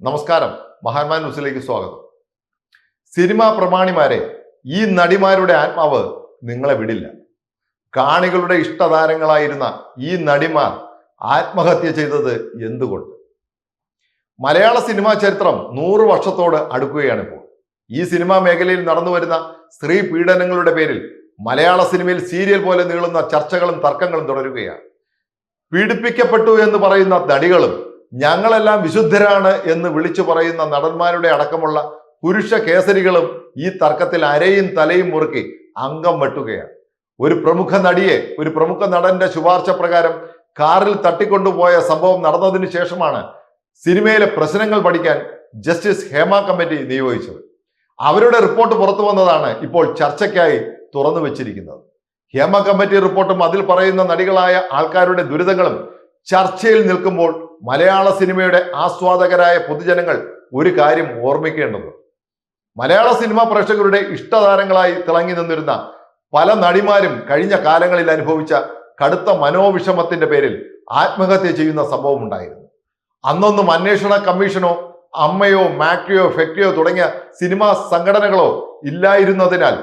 നമസ്കാരം. മഹാന്മാൻ ന്യൂസിലേക്ക് സ്വാഗതം. സിനിമാ പ്രമാണിമാരെ ഈ നടിമാരുടെ ആത്മാവ് നിങ്ങളെ വിടില്ല. കാണികളുടെ ഇഷ്ടതാരങ്ങളായിരുന്ന ഈ നടിമാർ ആത്മഹത്യ ചെയ്തത് എന്തുകൊണ്ട്? മലയാള സിനിമാ ചരിത്രം നൂറ് വർഷത്തോട് അടുക്കുകയാണിപ്പോൾ ഈ സിനിമാ മേഖലയിൽ നടന്നു വരുന്ന സ്ത്രീ പീഡനങ്ങളുടെ പേരിൽ മലയാള സിനിമയിൽ സീരിയൽ പോലെ നീളുന്ന ചർച്ചകളും തർക്കങ്ങളും തുടരുകയാണ്. പീഡിപ്പിക്കപ്പെട്ടു എന്ന് പറയുന്ന നടികളും ഞങ്ങളെല്ലാം വിശുദ്ധരാണ് എന്ന് വിളിച്ചു പറയുന്ന നടന്മാരുടെ അടക്കമുള്ള പുരുഷ കേസരികളും ഈ തർക്കത്തിൽ അരയും തലയും മുറുക്കി അംഗം വെട്ടുകയാണ്. ഒരു പ്രമുഖ നടിയെ ഒരു പ്രമുഖ നടന്റെ ശുപാർശ പ്രകാരം കാറിൽ തട്ടിക്കൊണ്ടുപോയ സംഭവം നടന്നതിന് ശേഷമാണ് സിനിമയിലെ പ്രശ്നങ്ങൾ പഠിക്കാൻ ജസ്റ്റിസ് ഹേമ കമ്മിറ്റി നിയോഗിച്ചത്. അവരുടെ റിപ്പോർട്ട് പുറത്തു വന്നതാണ് ഇപ്പോൾ ചർച്ചയ്ക്കായി തുറന്നു വെച്ചിരിക്കുന്നത്. ഹേമ കമ്മിറ്റി റിപ്പോർട്ടും അതിൽ പറയുന്ന നടികളായ ആൾക്കാരുടെ ദുരിതങ്ങളും ചർച്ചയിൽ നിൽക്കുമ്പോൾ മലയാള സിനിമയുടെ ആസ്വാദകരായ പൊതുജനങ്ങൾ ഒരു കാര്യം ഓർമ്മിക്കേണ്ടത് മലയാള സിനിമാ പ്രേക്ഷകരുടെ ഇഷ്ടതാരങ്ങളായി തിളങ്ങി നിന്നിരുന്ന പല നടിമാരും കഴിഞ്ഞ കാലങ്ങളിൽ അനുഭവിച്ച കടുത്ത മനോവിഷമത്തിന്റെ പേരിൽ ആത്മഹത്യ ചെയ്യുന്ന സംഭവം ഉണ്ടായിരുന്നു. അന്നൊന്നും അന്വേഷണ കമ്മീഷനോ അമ്മയോ മാക്രിയോ ഫെക്ടിയോ തുടങ്ങിയ സിനിമാ സംഘടനകളോ ഇല്ലായിരുന്നതിനാൽ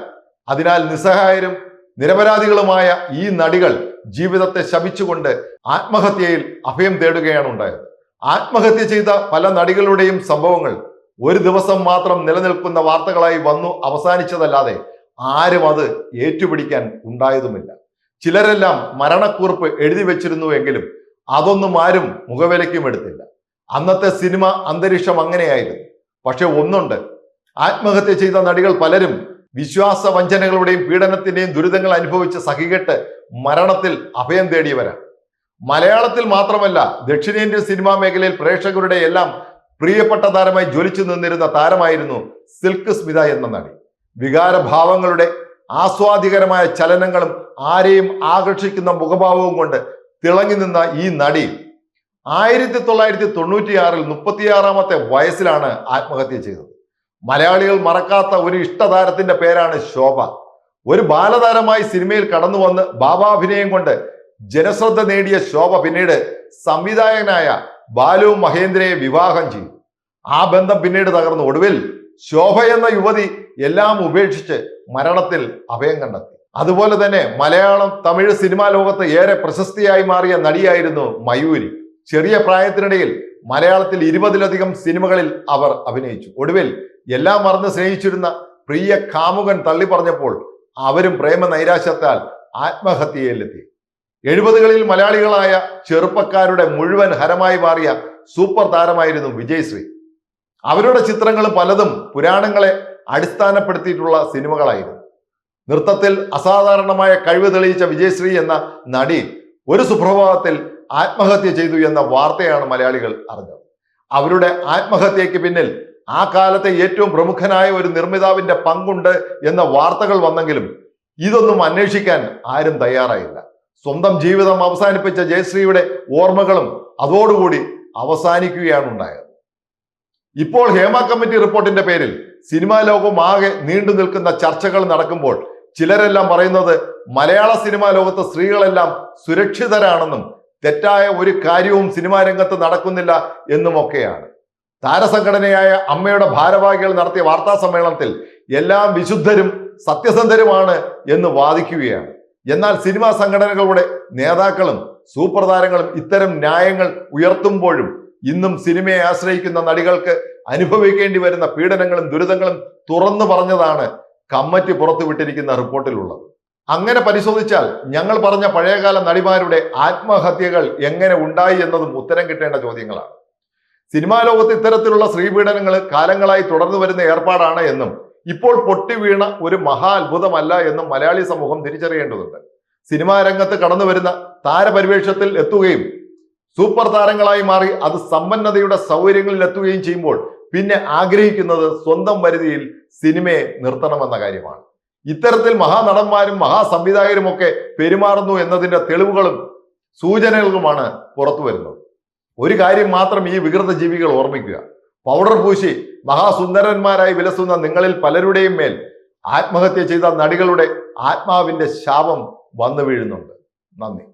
അതിനാൽ നിസ്സഹായരും നിരപരാധികളുമായ ഈ നടികൾ ജീവിതത്തെ ശപിച്ചുകൊണ്ട് ആത്മഹത്യയിൽ അഭയം തേടുകയാണ് ഉണ്ടായത്. ആത്മഹത്യ ചെയ്ത പല നടികളുടെയും സംഭവങ്ങൾ ഒരു ദിവസം മാത്രം നിലനിൽക്കുന്ന വാർത്തകളായി വന്നു അവസാനിച്ചതല്ലാതെ ആരും അത് ഏറ്റുപിടിക്കാൻ ഉണ്ടായതുമില്ല. ചിലരെല്ലാം മരണക്കുറിപ്പ് എഴുതി വെച്ചിരുന്നു എങ്കിലും അതൊന്നും ആരും മുഖവിലയ്ക്കും എടുത്തില്ല. അന്നത്തെ സിനിമ അന്തരീക്ഷം അങ്ങനെയായിരുന്നു. പക്ഷെ ഒന്നുണ്ട്. ആത്മഹത്യ ചെയ്ത നടികൾ പലരും വിശ്വാസ വഞ്ചനകളുടെയും പീഡനത്തിന്റെയും ദുരിതങ്ങൾ അനുഭവിച്ച് സഹികെട്ട് മരണത്തിൽ അഭയം തേടിയവരാണ്. മലയാളത്തിൽ മാത്രമല്ല ദക്ഷിണേന്ത്യൻ സിനിമാ മേഖലയിൽ പ്രേക്ഷകരുടെ എല്ലാം പ്രിയപ്പെട്ട താരമായി ജ്വലിച്ചു നിന്നിരുന്ന താരമായിരുന്നു സിൽക്ക് സ്മിത എന്ന നടി. വികാരഭാവങ്ങളുടെ ആസ്വാദികരമായ ചലനങ്ങളും ആരെയും ആകർഷിക്കുന്ന മുഖഭാവവും കൊണ്ട് തിളങ്ങി നിന്ന ഈ നടി ആയിരത്തി തൊള്ളായിരത്തി തൊണ്ണൂറ്റിയാറിൽ മുപ്പത്തിയാറാമത്തെ വയസ്സിലാണ് ആത്മഹത്യ ചെയ്തത്. മലയാളികൾ മറക്കാത്ത ഒരു ഇഷ്ടതാരത്തിന്റെ പേരാണ് ശോഭ. ഒരു ബാലതാരമായി സിനിമയിൽ കടന്നു വന്ന് ബാബാഭിനയം കൊണ്ട് ജനശ്രദ്ധ നേടിയ ശോഭ പിന്നീട് സംവിധായകനായ ബാലു മഹേന്ദ്രയെ വിവാഹം ചെയ്തു. ആ ബന്ധം പിന്നീട് തകർന്നു ഒടുവിൽ ശോഭ എന്ന യുവതി എല്ലാം ഉപേക്ഷിച്ച് മരണത്തിൽ അഭയം കണ്ടെത്തി. അതുപോലെ തന്നെ മലയാളം തമിഴ് സിനിമാ ലോകത്ത് ഏറെ പ്രശസ്തിയായി മാറിയ നടിയായിരുന്നു മയൂരി. ചെറിയ പ്രായത്തിനിടയിൽ മലയാളത്തിൽ ഇരുപതിലധികം സിനിമകളിൽ അവർ അഭിനയിച്ചു. ഒടുവിൽ എല്ലാം മറന്ന് സ്നേഹിച്ചിരുന്ന പ്രിയ കാമുകൻ തള്ളി പറഞ്ഞപ്പോൾ അവരും പ്രേമ നൈരാശ്യത്താൽ ആത്മഹത്യയിലെത്തി. എഴുപതുകളിൽ മലയാളികളായ ചെറുപ്പക്കാരുടെ മുഴുവൻ ഹരമായി മാറിയ സൂപ്പർ താരമായിരുന്നു വിജയശ്രീ. അവരുടെ ചിത്രങ്ങൾ പലതും പുരാണങ്ങളെ അടിസ്ഥാനപ്പെടുത്തിയിട്ടുള്ള സിനിമകളായിരുന്നു. നൃത്തത്തിൽ അസാധാരണമായ കഴിവ് തെളിയിച്ച വിജയശ്രീ എന്ന നടി ഒരു സുപ്രഭാതത്തിൽ ആത്മഹത്യ ചെയ്തു എന്ന വാർത്തയാണ് മലയാളികൾ അറിഞ്ഞത്. അവരുടെ ആത്മഹത്യയ്ക്ക് പിന്നിൽ ആ കാലത്തെ ഏറ്റവും പ്രമുഖനായ ഒരു നിർമ്മിതാവിന്റെ പങ്കുണ്ട് എന്ന വാർത്തകൾ വന്നെങ്കിലും ഇതൊന്നും അന്വേഷിക്കാൻ ആരും തയ്യാറായില്ല. സ്വന്തം ജീവിതം അവസാനിപ്പിച്ച ജയശ്രീയുടെ ഓർമ്മകളും അതോടുകൂടി അവസാനിക്കുകയാണ് ഉണ്ടായത്. ഇപ്പോൾ ഹേമ കമ്മിറ്റി റിപ്പോർട്ടിന്റെ പേരിൽ സിനിമാ ലോകം ആകെ നീണ്ടു നിൽക്കുന്ന ചർച്ചകൾ നടക്കുമ്പോൾ ചിലരെല്ലാം പറയുന്നത് മലയാള സിനിമാ ലോകത്ത് സ്ത്രീകളെല്ലാം സുരക്ഷിതരാണെന്നും തെറ്റായ ഒരു കാര്യവും സിനിമാ രംഗത്ത് നടക്കുന്നില്ല എന്നുമൊക്കെയാണ്. താരസംഘടനയായ അമ്മയുടെ ഭാരവാഹികൾ നടത്തിയ വാർത്താ സമ്മേളനത്തിൽ എല്ലാം വിശുദ്ധരും സത്യസന്ധരുമാണ് എന്ന് വാദിക്കുകയാണ്. എന്നാൽ സിനിമാ സംഘടനകളുടെ നേതാക്കളും സൂപ്പർ താരങ്ങളും ഇത്തരം ന്യായങ്ങൾ ഉയർത്തുമ്പോഴും ഇന്നും സിനിമയെ ആശ്രയിക്കുന്ന നടികൾക്ക് അനുഭവിക്കേണ്ടി വരുന്ന പീഡനങ്ങളും ദുരിതങ്ങളും തുറന്നു പറഞ്ഞതാണ് കമ്മിറ്റി പുറത്തുവിട്ടിരിക്കുന്ന റിപ്പോർട്ടിലുള്ളത്. അങ്ങനെ പരിശോധിച്ചാൽ ഞങ്ങൾ പറഞ്ഞ പഴയകാല നടിമാരുടെ ആത്മഹത്യകൾ എങ്ങനെ ഉണ്ടായി എന്നതും ഉത്തരം കിട്ടേണ്ട ചോദ്യങ്ങളാണ്. സിനിമാ ലോകത്ത് ഇത്തരത്തിലുള്ള സ്ത്രീപീഡനങ്ങൾ കാലങ്ങളായി തുടർന്നു വരുന്ന ഏർപ്പാടാണ് എന്നും ഇപ്പോൾ പൊട്ടി വീണ ഒരു മഹാ അത്ഭുതമല്ല എന്നും മലയാളി സമൂഹം തിരിച്ചറിയേണ്ടതുണ്ട്. സിനിമാ രംഗത്ത് കടന്നു വരുന്ന താരപരിവേഷത്തിൽ എത്തുകയും സൂപ്പർ താരങ്ങളായി മാറി അത് സമ്പന്നതയുടെ സൗകര്യങ്ങളിൽ എത്തുകയും ചെയ്യുമ്പോൾ പിന്നെ ആഗ്രഹിക്കുന്നത് സ്വന്തം പരിധിയിൽ സിനിമയെ നിർത്തണമെന്ന കാര്യമാണ്. ഇത്തരത്തിൽ മഹാനടന്മാരും മഹാസംവിധായകരും ഒക്കെ പെരുമാറുന്നു എന്നതിന്റെ തെളിവുകളും സൂചനകളുമാണ് പുറത്തു വരുന്നത് ഒരു കാര്യം മാത്രം ഈ വികൃത ജീവികൾ ഓർമ്മിക്കുക. പൗഡർ പൂശി മഹാസുന്ദരന്മാരായി വിലസുന്ന നിങ്ങളിൽ പലരുടെയും മേൽ ആത്മഹത്യ ചെയ്ത നടികളുടെ ആത്മാവിന്റെ ശാപം വന്നു വീഴുന്നുണ്ട്. നന്ദി.